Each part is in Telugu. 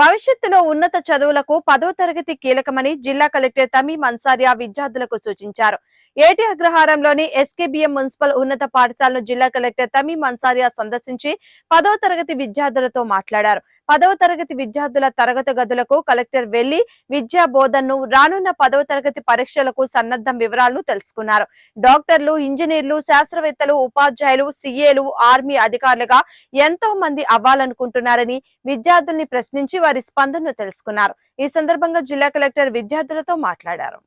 భవిష్యత్తులో ఉన్నత చదువులకు పదో తరగతి కీలకమని జిల్లా కలెక్టర్ తమీం అన్సారియా విద్యార్థులకు సూచించారు. ఏటి అగ్రహారంలోని ఎస్కేబిఎం మున్సిపల్ ఉన్నత పాఠశాలను జిల్లా కలెక్టర్ తమీం అన్సారియా సందర్శించి పదవ తరగతి విద్యార్థులతో మాట్లాడారు. పదవ తరగతి విద్యార్థుల తరగతి గదులకు కలెక్టర్ వెళ్ళి విద్యా బోధనను రానున్న పదవ తరగతి పరీక్షలకు సన్నద్ధం వివరాలను తెలుసుకున్నారు. డాక్టర్లు ఇంజనీర్లు శాస్త్రవేత్తలు ఉపాధ్యాయులు సీఏలు ఆర్మీ అధికారులుగా ఎంతో మంది అవ్వాలనుకుంటున్నారని విద్యార్థుల్ని ప్రశ్నించి వారి స్పందనను తెలుసుకున్నారు. ఈ సందర్భంగా జిల్లా కలెక్టర్ విద్యార్థులతో మాట్లాడారు.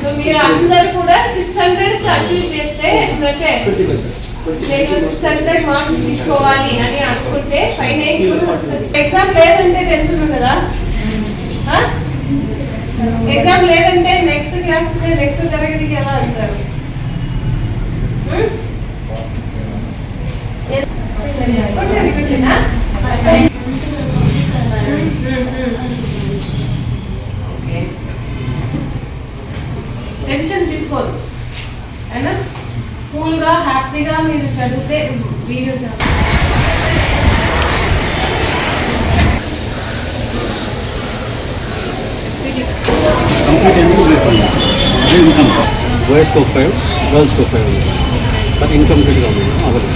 సో మీరు అందరు కూడా సిక్స్ హండ్రెడ్ అచీవ్ చేస్తే అంటే నేను సిక్స్ హండ్రెడ్ మార్క్స్ తీసుకోవాలి అని అనుకుంటే ఫైవ్ నైన్ కూడా వస్తుంది ఎగ్జామ్ లేదంటే టెన్షన్ ఉండదా ఎగ్జామ్ లేదంటే నెక్స్ట్ క్లాస్ నెక్స్ట్ తరగతికి ఎలా వెళ్తారు Hmm? Question, కూల్గా హ్యాపీగా మీరు చదివితే మీరు కంప్లీట్ ఎందుకు లేకుండా అదే ఇన్కమ్ బాయ్స్కి ఒక ఫైవ్ గర్ల్స్కి ఒక ఫైవ్ కానీ ఇన్కంప్లీట్గా ఉంది అవ్వదు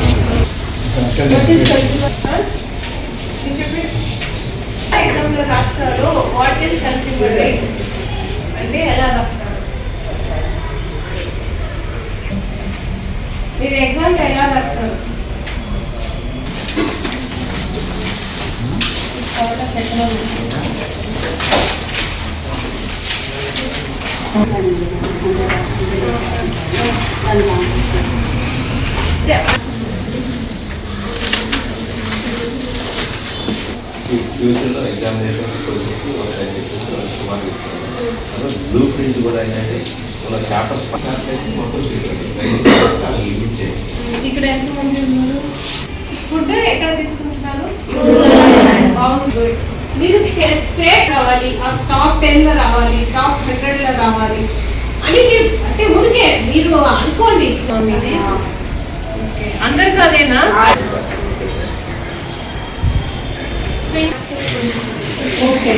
ఎగ్జామ్లో రాస్తారు వాట్ ఈస్ కన్స్యూమర్ రైట్ అంటే ఎలా రాస్తారు మీరు ఎగ్జామ్ ఎలా రాస్తారు? ఫ్యూచర్లో ఎగ్జామినేషన్ బ్లూ ప్రింట్ కూడా ఏంటంటే మన చాప్టర్స్ మొత్తం లిమిట్ చేసి ఇక్కడ ఎంత మంది ఉన్నారు ఫుడ్ ఎక్కడ తీసుకుంటున్నారు బాగుంది మీరు స్టేట్ రావాలి టాప్ టెన్లో రావాలి టాప్ హండ్రెడ్లో రావాలి అని మీరు అంటే ఊరికే మీరు అనుకోండి. అందరికి అదేనా? Okay.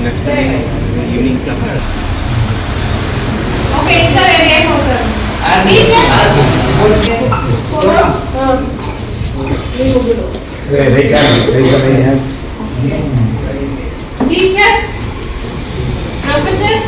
నెక్స్ట్ ఈవినింగ్ ఓకే ఇంకా వేరే ఏమవుతారు టీచర్ ప్రొఫెసర్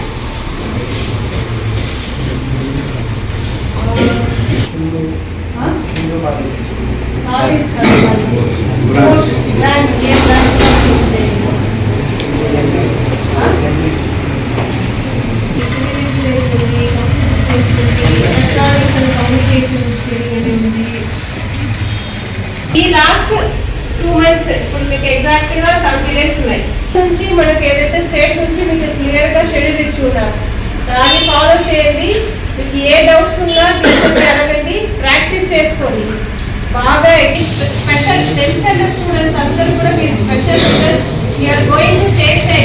ఈ లాస్ట్ టూ మంత్స్ ఇప్పుడు మీకు ఎగ్జాక్ట్గా సెవెంటీ డేస్ ఉన్నాయి. నుంచి మనకి ఏదైతే స్టేట్ నుంచి మీకు క్లియర్గా షెడ్యూల్ ఇచ్చి ఉన్నారు దాన్ని ఫాలో చేయండి. మీకు ఏ డౌట్స్ ఉన్నా తీసుకొని అడగండి. ప్రాక్టీస్ చేసుకోండి. బాగా స్పెషల్ టెన్త్ స్టాండర్డ్ స్టూడెంట్స్ అందరూ కూడా మీరు special students you are going to చేస్తే